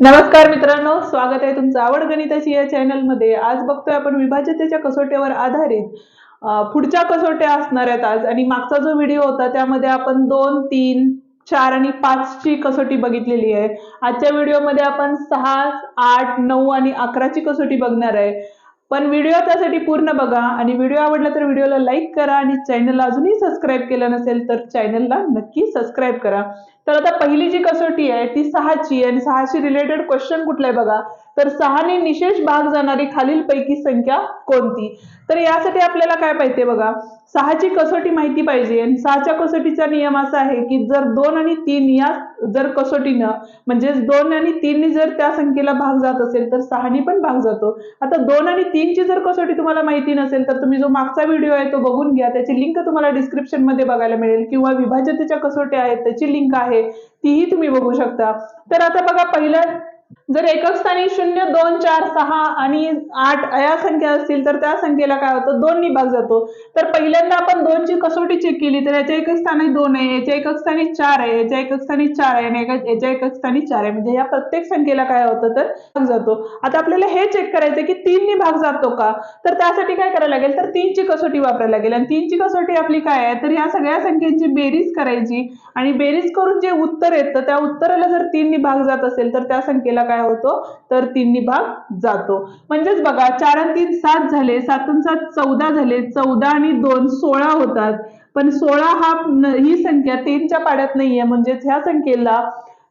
नमस्कार मित्रांनो स्वागत आहे तुमचं आवड गणिताची या चॅनलमध्ये. आज बघतोय आपण विभाज्यतेच्या कसोट्यावर आधारित पुढच्या कसोट्या असणार आहेत आज. आणि मागचा जो व्हिडिओ होता त्यामध्ये आपण दोन तीन चार आणि पाच ची कसोटी बघितलेली आहे. आजच्या व्हिडिओमध्ये आपण सहा आठ नऊ आणि अकराची कसोटी बघणार आहे. पण व्हिडिओ त्यासाठी पूर्ण बघा आणि व्हिडिओ आवडला तर व्हिडिओला लाईक करा आणि चॅनलला अजूनही सबस्क्राईब केलं नसेल तर चॅनलला नक्की सबस्क्राईब करा. तर आता पहिली जी कसोटी आहे ती सहाची आणि सहाशी रिलेटेड क्वेश्चन कुठला आहे बघा? तर सहाने निशेष भाग जाणारी खालीलपैकी संख्या कोणती? तर यासाठी आपल्याला काय पाहिजे बघा? सहाची कसोटी माहिती पाहिजे आणि सहाच्या कसोटीचा नियम असा आहे की जर दोन आणि तीन या जर कसोटीनं म्हणजे दोन आणि तीन जर त्या संख्येला भाग जात असेल तर सहानी पण भाग जातो. आता दोन आणि तीनची जर कसोटी तुम्हाला माहिती नसेल तर तुम्ही जो मागचा व्हिडिओ आहे तो बघून घ्या. त्याची लिंक तुम्हाला डिस्क्रिप्शनमध्ये बघायला मिळेल किंवा विभाजतेच्या कसोट्या आहेत त्याची लिंक आहे तीही तुम्ही बघू शकता. तर आता बघा पहिल्या जर एकक स्थानी शून्य दोन चार सहा आणि आठ या संख्या असतील तर त्या संख्येला काय होतं? दोन निभाग जातो. तर पहिल्यांदा आपण दोनची कसोटी चेक केली तर याच्या एकक स्थानी दोन आहे याच्या एकक स्थानी चार आहे याच्या एकक स्थानी चार आहे आणि याच्या एकक स्थानी चार आहे. म्हणजे या प्रत्येक संख्येला काय होतं? तर भाग जातो. आता आपल्याला हे चेक करायचं की तीननी भाग जातो का? तर त्यासाठी काय करायला लागेल? तर तीनची कसोटी वापरायला लागेल. आणि तीनची कसोटी आपली काय आहे? तर या सगळ्या संख्येची बेरीज करायची. आणि बेरीज करून जे उत्तर येतं त्या उत्तराला जर तीननी भाग जात असेल तर त्या संख्येला काय होतो? तर तिन्ही भाग जातो. म्हणजेच बघा चार आणि तीन सात झाले सातून सात चौदा झाले चौदा आणि दोन सोळा होतात. पण सोळा हा ही संख्या तीनच्या पाड्यात नाहीये. म्हणजेच ह्या संख्येला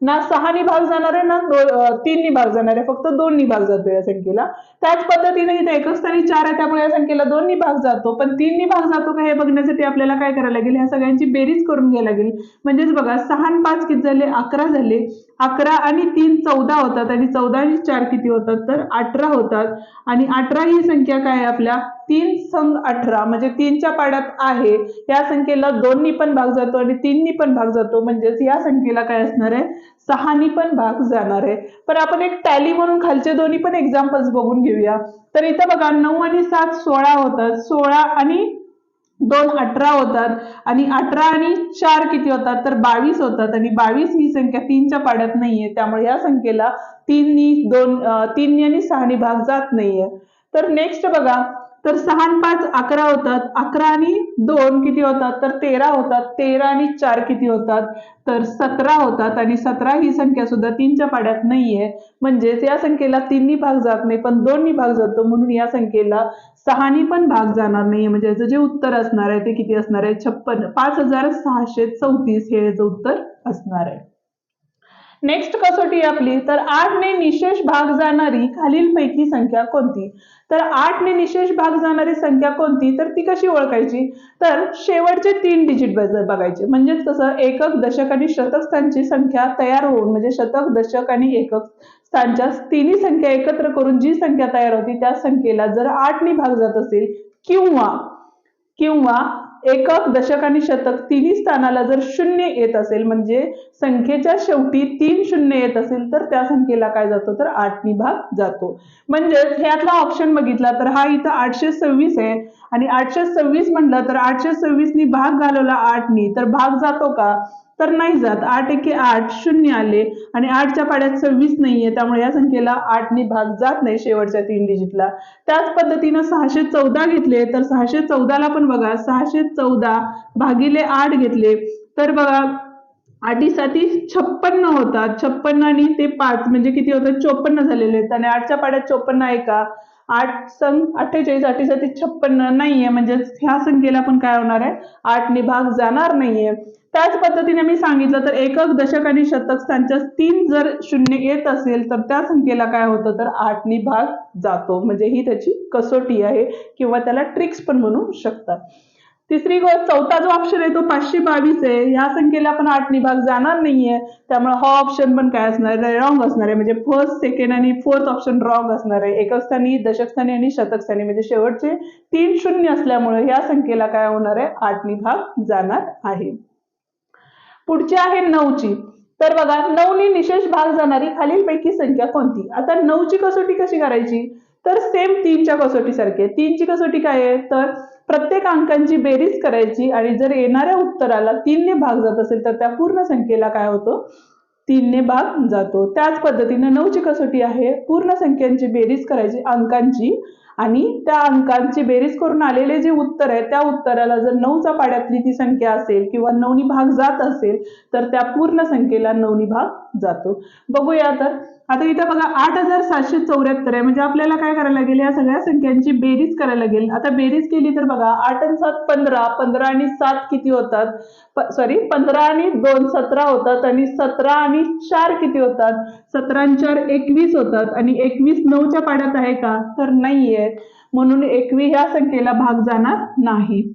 ना सहानी भाग जाणार आहे ना दो निभाग तीननी भाग जाणार आहे फक्त दोननी भाग जातो या संख्येला. त्याच पद्धतीने इथे एकस्थानी चार आहे त्यामुळे या संख्येला दोननी भाग जातो. पण तीननी भाग जातो का हे बघण्यासाठी आपल्याला काय करायला लागेल? ह्या सगळ्यांची बेरीज करून घ्यायला लागेल. म्हणजेच बघा सहा आणि पाच किती झाले? अकरा झाले. अकरा आणि तीन चौदा होतात आणि चौदा आणि चार किती होतात? तर अठरा होतात. आणि अठरा ही संख्या काय आहे आपल्या? तीन संघ अठरा म्हणजे तीनच्या पाड्यात आहे. या संख्येला दोननी पण भाग जातो आणि तीननी पण भाग जातो. म्हणजेच या संख्येला काय असणार आहे? सहानी पण भाग जाणार आहे. पण आपण एक टॅली म्हणून खालचे दोन्ही पण एक्झाम्पल्स बघून घेऊया. तर इथं बघा नऊ आणि सात सोळा होतात. सोळा आणि दोन अठरा होतात. आणि अठरा आणि चार किती होतात? तर बावीस होतात. आणि बावीस ही संख्या तीनच्या पाड्यात नाहीये. त्यामुळे या संख्येला तीननी दोन तीननी आणि सहानी भाग जात नाहीये. तर नेक्स्ट बघा तर सहा आणि पाच अकरा होतात. अकरा आणि दोन किती होतात? तर तेरा होतात. तेरा आणि चार किती होतात? तर सतरा होतात. आणि सतरा ही संख्या सुद्धा तीनच्या पाड्यात नाहीये. म्हणजेच या संख्येला तीननी भाग जात नाही पण दोननी भाग जातो. म्हणून या संख्येला सहानी पण भाग जाणार नाहीये. म्हणजे याचं जे उत्तर असणार आहे ते किती असणार आहे? छप्पन. पाच हजार सहाशे चौतीस हे याचं उत्तर असणार आहे. नेक्स्ट कसोटी आपली? तर आठ ने निशेष भाग जाणारी खालीलपैकी संख्या कोणती? तर आठ ने निशेष भाग जाणारी संख्या कोणती? तर ती कशी ओळखायची? तर शेवटचे तीन डिजिट बघायचे. म्हणजेच कसं? एकक दशक आणि शतक स्थानची संख्या तयार होऊन म्हणजे शतक दशक आणि एकक स्थानच्या तिन्ही संख्या एकत्र करून जी संख्या तयार होती त्या संख्येला जर आठ ने भाग जात असेल किंवा किंवा एकक दशक आणि शतक तिन्ही स्थानाला जर शून्य येत असेल म्हणजे संख्येच्या शेवटी तीन शून्य येत असेल तर त्या संख्येला काय जातो? तर आठनी भाग जातो. म्हणजेच ह्यातला ऑप्शन बघितला तर हा इथं आठशे सव्वीस आहे. आणि आठशे सव्वीस म्हटलं तर आठशे सव्वीसनी भाग घालवला आठनी. तर भाग जातो का? तर नाही जात. आठ एके आठ शून्य आले आणि आठच्या पाड्यात सव्वीस नाहीये. त्यामुळे या संख्येला आठने भाग जात नाही शेवटच्या तीन डिजिटला त्याच पद्धतीनं सहाशे चौदा घेतले तर सहाशे चौदाला पण बघा सहाशे चौदा भागिले आठ घेतले. तर बघा आठी साती छप्पन्न होतात. छप्पन्न आणि ते पाच म्हणजे किती होतात? चोपन्न झालेले आहेत. आणि आठच्या पाड्यात चोपन्न आहे का? आठ संघ अठ्ठेचाळीस अठ्ठेचाळीस छप्पन्न नाहीये. म्हणजे ह्या संख्येला पण काय होणार आहे? आठने भाग जाणार नाहीये. त्याच पद्धतीने मी सांगितलं तर एकक दशक आणि शतक त्यांच्या तीन जर शून्य येत असेल तर त्या संख्येला काय होतं? तर आठनी भाग जातो. म्हणजे ही त्याची कसोटी आहे किंवा त्याला ट्रिक्स पण म्हणू शकतात. तिसरी गोष्ट चौथा जो ऑप्शन आहे तो पाचशे बावीस आहे. ह्या संख्येला पण आठ भाग जाणार नाहीये. त्यामुळे हा ऑप्शन पण काय असणार आहे? रॉंग असणार आहे. म्हणजे फर्स्ट सेकंड आणि फोर्थ ऑप्शन रॉंग असणार आहे. एकस्थानी दशकस्थानी आणि शतकस्थानी म्हणजे शेवटचे तीन शून्य असल्यामुळे या संख्येला काय होणार आहे? आठ भाग जाणार आहे. पुढची आहे नऊची. तर बघा नऊनी निशेष भाग जाणारी खालीलपैकी संख्या कोणती? आता नऊची कसोटी कशी करायची? तर सेम तीनच्या कसोटीसारखी तीनची कसोटी काय आहे? तर प्रत्येक अंकांची बेरीज करायची आणि जर येणाऱ्या उत्तराला तीनने भाग जात असेल तर त्या पूर्ण संख्येला काय होतो? तीनने भाग जातो. त्याच पद्धतीने नऊची कसोटी आहे. पूर्ण संख्यांची बेरीज करायची अंकांची. आणि त्या अंकांची बेरीज करून आलेले जे उत्तर आहे त्या उत्तराला जर नऊचा पाड्यातली ती संख्या असेल किंवा नऊनी भाग जात असेल तर त्या पूर्ण संख्येला नऊनी भाग जातो. बघूया तर. आता इथं बघा आठ हजार सातशे चौऱ्याहत्तर आहे. म्हणजे आपल्याला काय करायला लागेल? या सगळ्या संख्यांची बेरीज करायला लागेल. आता बेरीज केली तर बघा आठ आणि सात पंधरा पंधरा आणि सात किती होतात? सॉरी पंधरा आणि दोन सतरा होतात आणि सतरा आणि चार किती होतात? सतरा आणि चार एकवीस होतात. आणि एकवीस नऊच्या पाड्यात आहे का? तर नाहीये. आहेत. म्हणून एकवी ह्या संख्येला भाग जाणार नाही.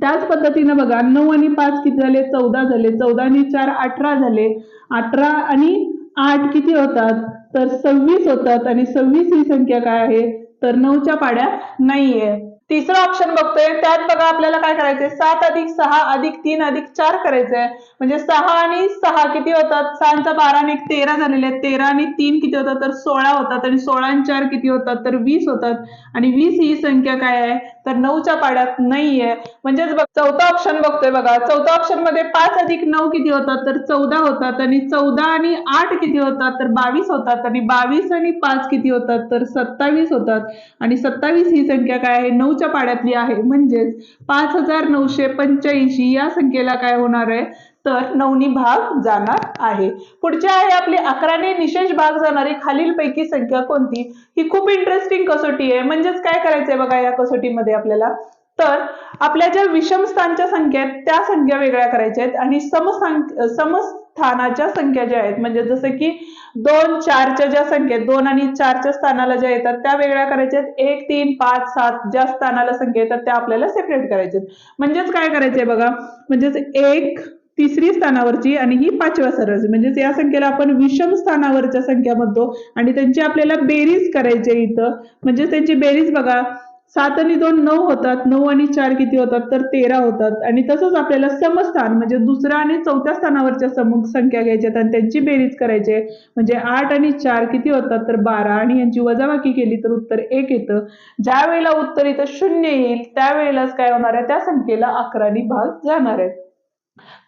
त्याच पद्धतीनं बघा नऊ आणि पाच किती झाले? चौदा झाले. चौदा आणि चार अठरा झाले. अठरा आणि आठ किती होतात? तर सव्वीस होतात. आणि सव्वीस ही संख्या काय आहे? तर नऊच्या पाड्यात नाहीये. तिसरा ऑप्शन बघतोय. त्यात बघा आपल्याला काय करायचंय? सात अधिक सहा अधिक तीन अधिक चार करायचंय. म्हणजे सहा आणि सहा किती होतात? सहाचा बारा आणि एक तेरा झालेले आहेत. तेरा आणि तीन किती होतात? तर सोळा होतात आणि सोळा आणि चार किती होतात? तर वीस होतात. आणि वीस ही संख्या काय आहे? तर नऊच्या पाड्यात नाहीये म्हणजेच बघ चौथा ऑप्शन बघतोय बघा. चौथा ऑप्शनमध्ये पाच अधिक नऊ किती होतात? तर चौदा होतात. आणि चौदा आणि आठ किती होतात? तर बावीस होतात. आणि बावीस आणि पाच किती होतात? तर सत्तावीस होतात. आणि सत्तावीस ही संख्या काय आहे? नऊ नऊच्या पाड्यातली आहे. म्हणजेच पाच हजार नऊशे पंच्याऐंशी या संख्येला काय होणार आहे? तर नवनी भाग जाणार आहे. पुढचे आहे आपली अकराने निशेष भाग जाणारी खालीलपैकी संख्या कोणती? ही खूप इंटरेस्टिंग कसोटी आहे. म्हणजेच काय करायचंय बघा या कसोटीमध्ये आपल्याला? तर आपल्या ज्या विषमस्थानच्या संख्या आहेत त्या संख्या वेगळ्या करायच्या आहेत आणि समस्थान स्थानाच्या संख्या ज्या आहेत म्हणजे जसं की दोन चारच्या ज्या संख्या आहेत दोन आणि चारच्या स्थानाला ज्या येतात त्या वेगळ्या करायच्या आहेत. एक तीन पाच सात ज्या स्थानाला संख्या येतात त्या आपल्याला सेपरेट करायच्या आहेत. म्हणजेच काय करायचंय बघा? म्हणजेच एक तिसरी स्थानावरची आणि ही पाचव्या सरळची म्हणजेच या संख्येला आपण विषम स्थानावरच्या संख्या म्हणतो. आणि त्यांची आपल्याला बेरीज करायची आहे इथं. म्हणजे त्यांची बेरीज बघा. सात आणि दोन नऊ होतात नऊ आणि चार किती होतात? तर तेरा होतात. आणि तसंच आपल्याला समस्थान म्हणजे दुसऱ्या आणि चौथ्या स्थानावरच्या सम संख्या घ्यायच्यात आणि त्यांची बेरीज करायची आहे. म्हणजे आठ आणि चार किती होतात? तर बारा. आणि यांची वजाबाकी केली तर उत्तर एक येतं. ज्या वेळेला उत्तर इथं शून्य येईल त्यावेळेलाच काय होणार आहे? त्या संख्येला अकरानी भाग जाणार आहे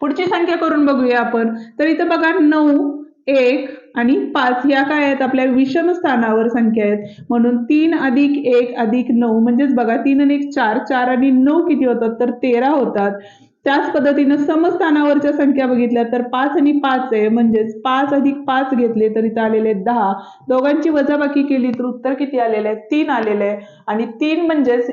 पुढची संख्या करून बघूया आपण. तर इथं बघा नऊ एक आणि पाच या काय आहेत? आपल्या विषम स्थानावर संख्या आहेत. म्हणून तीन अधिक एक अधिक नऊ म्हणजेच बघा तीन आणि एक चार चार आणि नऊ किती होतात? तर तेरा होतात. त्याच पद्धतीनं समस्थानावरच्या संख्या बघितल्या तर पाच आणि पाच आहे म्हणजेच पाच अधिक पाच घेतले तर इथं आलेले दहा. दोघांची वजाबाकी केली तर उत्तर किती आलेलं? आहे तीन आलेलं. आहे आणि तीन म्हणजेच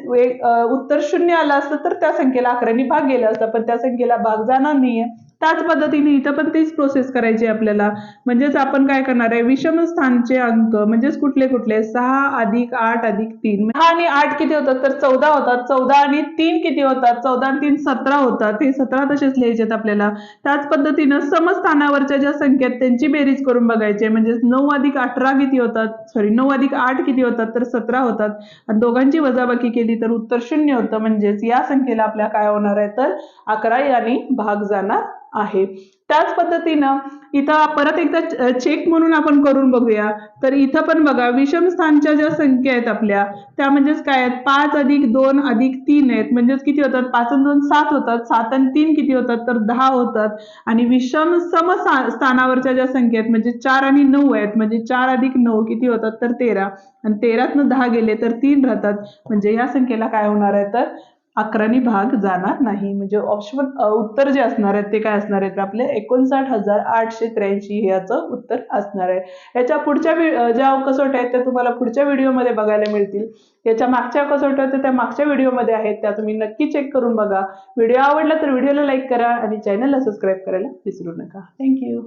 उत्तर शून्य आलं असतं तर त्या संख्येला अकराने भाग गेला असता पण त्या संख्येला भाग जाणार नाहीये. त्याच पद्धतीने इथं पण तीच प्रोसेस करायची आपल्याला. म्हणजेच आपण काय करणार आहे? विषम स्थानचे अंक म्हणजेच कुठले कुठले? सहा अधिक आठ अधिक तीन. सहा आणि आठ किती होतात? तर चौदा होतात. चौदा आणि तीन किती होतात? चौदा आणि तीन सतरा होतात. हे सतरा तसेच लिहायचे आपल्याला. त्याच पद्धतीनं समस्थानावरच्या ज्या संख्या त्यांची बेरीज करून बघायची म्हणजेच नऊ अधिक अठरा किती होतात? सॉरी नऊ अधिक आठ किती होतात? तर सतरा होतात. आणि दोघांची वजाबाकी केली तर उत्तर शून्य होतं. म्हणजेच या संख्येला आपल्या काय होणार आहे? तर अकरा याने भाग जाणार आहे. त्याच पद्धतीनं इथं परत एकदा चेक म्हणून आपण करून बघूया. तर इथं पण बघा विषम स्थानच्या ज्या संख्या आहेत आपल्या त्या म्हणजेच काय आहेत? पाच अधिक दोन अधिक तीन आहेत. म्हणजेच किती होतात? पाच आणि दोन सात होतात. सात आणि तीन किती होतात? तर दहा होतात. आणि विषम सम स्थानावरच्या ज्या संख्या आहेत म्हणजे चार आणि नऊ आहेत म्हणजे चार अधिक नऊ किती होतात? तर तेरा. आणि तेरातनं दहा गेले तर तीन राहतात. म्हणजे या संख्येला काय होणार आहे? तर अकरानी भाग जाणार नाही. म्हणजे ऑप्शन उत्तर जे असणार आहेत ते काय असणार आहेत? तर आपले एकोणसाठ हजार आठशे त्र्याऐंशी हे याचं उत्तर असणार आहे. याच्या पुढच्या ज्या कसोट्या आहेत त्या तुम्हाला पुढच्या व्हिडिओमध्ये बघायला मिळतील. याच्या मागच्या कसोट्या होत्या त्या मागच्या व्हिडिओमध्ये आहेत. त्या तुम्ही नक्की चेक करून बघा. व्हिडिओ आवडला तर व्हिडिओला लाईक करा आणि चॅनलला सबस्क्राईब करायला विसरू नका. थँक्यू